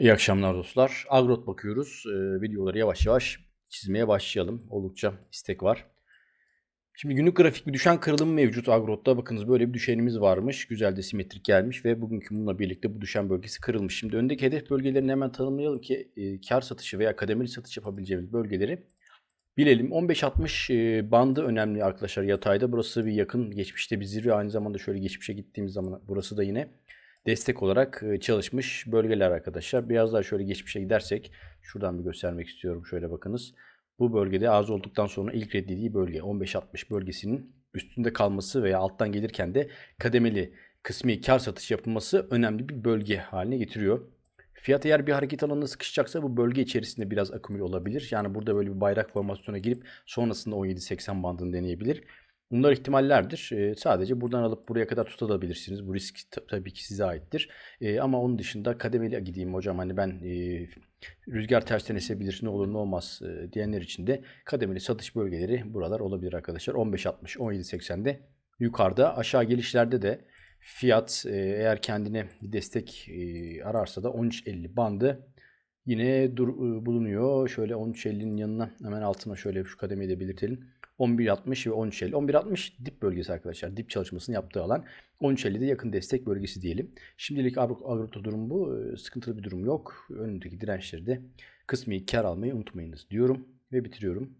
İyi akşamlar dostlar. Agrot bakıyoruz. Ee, videoları yavaş yavaş çizmeye başlayalım. Oldukça istek var. Şimdi günlük grafik bir düşen kırılım mevcut Agrot'ta. Bakınız böyle bir düşenimiz varmış. Güzel de simetrik gelmiş ve bugünkü bununla birlikte bu düşen bölgesi kırılmış. Şimdi öndeki hedef bölgelerini hemen tanımlayalım ki e, kar satışı veya kademeli satış yapabileceğimiz bölgeleri bilelim. 15-60 e, bandı önemli arkadaşlar yatayda. Burası bir yakın geçmişte bir zirve. Aynı zamanda şöyle geçmişe gittiğimiz zaman burası da yine destek olarak çalışmış bölgeler arkadaşlar. Biraz daha şöyle geçmişe gidersek şuradan bir göstermek istiyorum. Şöyle bakınız. Bu bölgede az olduktan sonra ilk reddediği bölge 15-60 bölgesinin üstünde kalması veya alttan gelirken de kademeli kısmi kar satış yapılması önemli bir bölge haline getiriyor. Fiyat eğer bir hareket alanına sıkışacaksa bu bölge içerisinde biraz akümül olabilir. Yani burada böyle bir bayrak formasyona girip sonrasında 17-80 bandını deneyebilir. Bunlar ihtimallerdir. Ee, sadece buradan alıp buraya kadar tutabilirsiniz. Bu risk ta- tabii ki size aittir. Ee, ama onun dışında kademeli gideyim hocam hani ben e, rüzgar tersten esebilir ne olur ne olmaz e, diyenler için de kademeli satış bölgeleri buralar olabilir arkadaşlar. 15.60 17.80'de yukarıda aşağı gelişlerde de fiyat e, eğer kendine bir destek e, ararsa da 13.50 bandı yine dur, e, bulunuyor. Şöyle 13.50'nin yanına hemen altına şöyle şu kademeyi de belirtelim. 11.60 ve 13.50. 11.60 dip bölgesi arkadaşlar. Dip çalışmasını yaptığı alan. 13.50 de yakın destek bölgesi diyelim. Şimdilik agrota durum bu. Ee, Sıkıntılı bir durum yok. Önündeki dirençleri de kısmi kar almayı unutmayınız diyorum ve bitiriyorum.